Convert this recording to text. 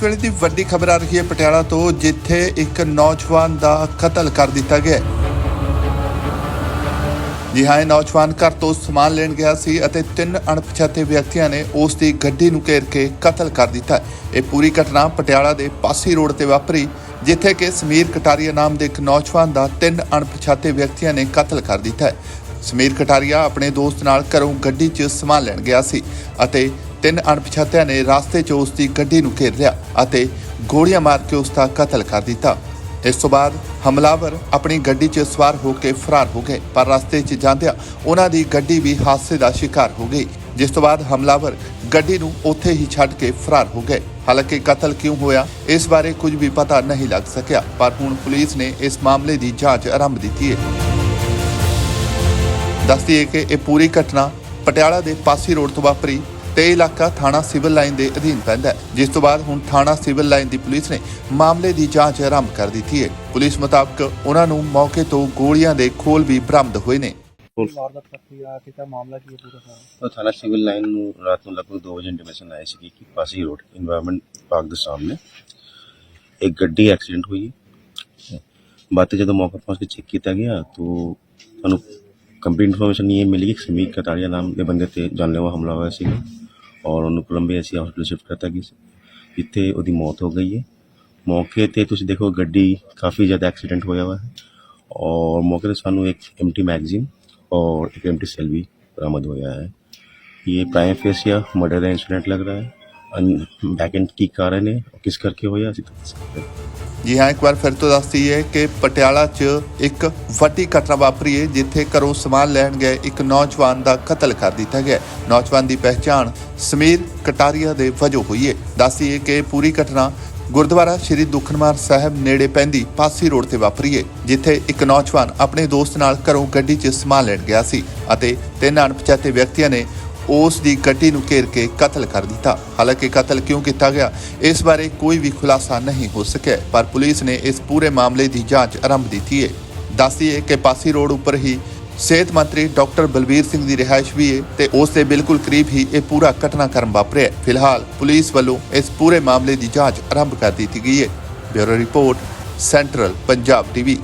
ਇਸ ਵੇਲੇ ਦੀ ਵੱਡੀ ਖਬਰ ਆ ਰਹੀ ਹੈ ਪਟਿਆਲਾ ਤੋਂ, ਜਿੱਥੇ ਇੱਕ ਨੌਜਵਾਨ ਦਾ ਕਤਲ ਕਰ ਦਿੱਤਾ ਗਿਆ ਜੀ ਹਾਂ ਨੌਜਵਾਨ ਘਰ ਤੋਂ ਸਮਾਨ ਲੈਣ ਗਿਆ ਸੀ ਅਤੇ ਤਿੰਨ ਅਣਪਛਾਤੇ ਵਿਅਕਤੀਆਂ ਨੇ ਉਸ ਦੀ ਗੱਡੀ ਨੂੰ ਘੇਰ ਕੇ ਕਤਲ ਕਰ ਦਿੱਤਾ ਇਹ ਪੂਰੀ ਘਟਨਾ ਪਟਿਆਲਾ ਦੇ ਪਾਸੀ ਰੋਡ ਤੇ ਵਾਪਰੀ, ਜਿੱਥੇ ਕਿ ਸਮੀਰ ਕਟਾਰੀਆ ਨਾਮ ਦੇ ਇੱਕ ਨੌਜਵਾਨ ਦਾ ਤਿੰਨ ਅਣਪਛਾਤੇ ਵਿਅਕਤੀਆਂ ਨੇ ਕਤਲ ਕਰ ਦਿੱਤਾ ਸਮੀਰ ਕਟਾਰੀਆ ਆਪਣੇ ਦੋਸਤ ਨਾਲ ਘਰੋਂ ਗੱਡੀ 'ਚ ਸਮਾਨ ਲੈਣ ਗਿਆ ਸੀ ਅਤੇ ਤਿੰਨ ਅਣਪਛਾਤਿਆਂ ਨੇ ਰਸਤੇ 'ਚ ਉਸ ਦੀ ਗੱਡੀ ਨੂੰ ਘੇਰ ਲਿਆ ਅਤੇ ਗੋਲੀਆਂ ਮਾਰ ਕੇ ਉਸ ਦਾ ਕਤਲ ਕਰ ਦਿੱਤਾ। ਇਸ ਤੋਂ ਬਾਅਦ ਹਮਲਾਵਰ ਆਪਣੀ ਗੱਡੀ 'ਚ ਸਵਾਰ ਹੋ ਕੇ ਫਰਾਰ ਹੋ ਗਏ, ਪਰ ਰਸਤੇ 'ਚ ਜਾਂਦਿਆਂ ਉਹਨਾਂ ਦੀ ਗੱਡੀ ਵੀ ਹਾਦਸੇ ਦਾ ਸ਼ਿਕਾਰ ਹੋ ਗਈ, ਜਿਸ ਤੋਂ ਬਾਅਦ ਹਮਲਾਵਰ ਗੱਡੀ ਨੂੰ ਉੱਥੇ ਹੀ ਛੱਡ ਕੇ ਫਰਾਰ ਹੋ ਗਏ। ਹਾਲਾਂਕਿ ਕਤਲ ਕਿਉਂ ਹੋਇਆ, ਇਸ ਬਾਰੇ ਕੁਝ ਵੀ ਪਤਾ ਨਹੀਂ ਲੱਗ ਸਕਿਆ, ਪਰ ਹੁਣ ਪੁਲਿਸ ਨੇ ਇਸ ਮਾਮਲੇ ਦੀ ਜਾਂਚ ਆਰੰਭ ਦਿੱਤੀ ਹੈ। ਦੱਸਦੀ ਹੈ ਕਿ ਇਹ ਪੂਰੀ ਘਟਨਾ ਪਟਿਆਲਾ ਦੇ ਪਾਸੀ ਰੋਡ ਤੋਂ ਵਾਪਰੀ ਤੇ ਇਲਾਕਾ ਥਾਣਾ ਸਿਵਲ ਲਾਈਨ ਦੇ ਅਧੀਨ ਪੈਂਦਾ ਹੈ ਜਿਸ ਤੋਂ ਬਾਅਦ ਹੁਣ ਥਾਣਾ ਸਿਵਲ ਲਾਈਨ ਦੀ ਪੁਲਿਸ ਨੇ ਮਾਮਲੇ ਦੀ ਜਾਂਚ ਆਰੰਭ ਕਰ ਦਿੱਤੀ ਹੈ। ਪੁਲਿਸ ਮੁਤਾਬਕ ਉਹਨਾਂ ਨੂੰ ਮੌਕੇ ਤੋਂ ਗੋਲੀਆਂ ਦੇ ਖੋਲ ਵੀ ਬਰਾਮਦ ਹੋਏ ਨੇ। ਵਾਰਦਾਤ ਕਰਤੀ ਆ ਕਿ ਤਾਂ ਮਾਮਲਾ ਕੀ ਹੈ ਪੂਰਾ ਸਾਰਾ? ਉਹ ਥਾਣਾ ਸਿਵਲ ਲਾਈਨ ਨੂੰ ਰਾਤ ਨੂੰ ਲਗਭਗ 2 ਵਜੇ ਇੰਟੀਮੇਸ਼ਨ ਆਈ ਸੀ ਕਿ ਪਾਸੀ ਰੋਡ ਇਨਵਾਇਰਨਮੈਂਟ ਪਾਰਕ ਦੇ ਸਾਹਮਣੇ ਇੱਕ ਗੱਡੀ ਐਕਸੀਡੈਂਟ ਹੋਈ ਹੈ। ਬਾਅਦ 'ਚ ਜਦੋਂ ਮੌਕੇ ਪਹੁੰਚ ਕੇ ਚੈੱਕ ਕੀਤਾ ਗਿਆ ਤਾਂ ਸਾਨੂੰ ਕੰਪਲੀਟ ਇਨਫੋਰਮੇਸ਼ਨ ਇਹ ਮਿਲੀ ਕਿ ਸਮੀਰ ਕਟਾਰੀਆ ਨਾਮ ਦੇ ਬੰਦੇ ਤੇ ਜਾਨਲੇਵਾ ਹਮਲਾ ਹੋਇਆ ਸੀ ਔਰ ਉਹਨੂੰ ਕੋਲੰਬੀਆ ਅਸੀਂ ਹਸਪੀਟਲ ਸ਼ਿਫਟ ਕਰਤਾ ਗਿਆ ਸੀ ਜਿੱਥੇ ਉਹਦੀ ਮੌਤ ਹੋ ਗਈ ਹੈ ਮੌਕੇ ਤੇ ਤੁਸੀਂ ਦੇਖੋ ਗੱਡੀ ਕਾਫੀ ਜ਼ਿਆਦਾ ਐਕਸੀਡੈਂਟ ਹੋਇਆ ਹੋਇਆ ਹੈ ਔਰ ਮੌਕੇ ਤੇ ਸਾਨੂੰ ਇੱਕ ਐਮਟੀ ਮੈਗਜ਼ੀਨ और एक एम सेल भी बरामद होया है ये प्राइम फेस या मर्डर का इंसिडेंट लग रहा है बैक एंड की कारण है और किस करके होया ਅਸੀਂ ਤਾਂ ਦੱਸ ਸਕਦੇ ਹਾਂ। ਜੀ ਹਾਂ, ਇੱਕ ਵਾਰ ਫਿਰ ਤੋਂ ਦੱਸਦੀ ਹੈ ਕਿ ਪਟਿਆਲਾ 'ਚ ਇੱਕ ਵੱਡੀ ਘਟਨਾ ਵਾਪਰੀ ਹੈ ਜਿੱਥੇ ਘਰੋਂ ਸਮਾਨ ਲੈਣ ਗਏ ਇੱਕ ਨੌਜਵਾਨ ਦਾ ਕਤਲ ਕਰ ਦਿੱਤਾ ਗਿਆ। ਨੌਜਵਾਨ ਦੀ ਪਹਿਚਾਣ ਸਮੀਰ ਕਟਾਰੀਆ ਦੇ ਵਜੋਂ ਹੋਈ ਹੈ ਦੱਸਦੀ ਹੈ ਕਿ ਪੂਰੀ ਘਟਨਾ ਗੁਰਦੁਆਰਾ ਸ਼੍ਰੀ ਦੁਖਨਮਾਰ ਸਾਹਿਬ ਨੇੜੇ ਪੈਂਦੀ ਪਾਸੀ ਰੋਡ ਤੇ ਵਾਪਰੀ ਹੈ ਜਿੱਥੇ ਇੱਕ ਨੌਜਵਾਨ ਆਪਣੇ ਦੋਸਤ ਨਾਲ ਘਰੋਂ ਗੱਡੀ 'ਚ ਸਮਾਨ ਲੈਣ ਗਿਆ ਸੀ ਅਤੇ ਤਿੰਨ ਅਣਪਛਾਤੇ ਵਿਅਕਤੀਆਂ ਨੇ ਉਸ ਦੀ ਗੱਡੀ ਨੂੰ ਘੇਰ ਕੇ ਕਤਲ ਕਰ ਦਿੱਤਾ। ਹਾਲਾਂਕਿ ਕਤਲ ਕਿਉਂ ਕੀਤਾ ਗਿਆ, ਇਸ ਬਾਰੇ ਕੋਈ ਵੀ ਖੁਲਾਸਾ ਨਹੀਂ ਹੋ ਸਕਿਆ, ਪਰ ਪੁਲਿਸ ਨੇ ਇਸ ਪੂਰੇ ਮਾਮਲੇ ਦੀ ਜਾਂਚ ਆਰੰਭ ਦਿੱਤੀ ਹੈ। ਦੱਸਦੀ ਹੈ ਕਿ ਪਾਸੀ ਰੋਡ ਉੱਪਰ ਹੀ ਸਿਹਤ ਮੰਤਰੀ ਡਾਕਟਰ ਬਲਬੀਰ ਸਿੰਘ ਦੀ ਰਿਹਾਇਸ਼ ਵੀ ਹੈ ਤੇ ਉਸ ਦੇ ਬਿਲਕੁਲ ਕਰੀਬ ਹੀ ਇਹ ਪੂਰਾ ਘਟਨਾਕ੍ਰਮ ਵਾਪਰਿਆ ਫਿਲਹਾਲ ਪੁਲਿਸ ਵੱਲੋਂ ਇਸ ਪੂਰੇ ਮਾਮਲੇ ਦੀ ਜਾਂਚ ਆਰੰਭ ਕਰ ਦਿੱਤੀ ਗਈ ਹੈ। Bureau report, central Punjab TV.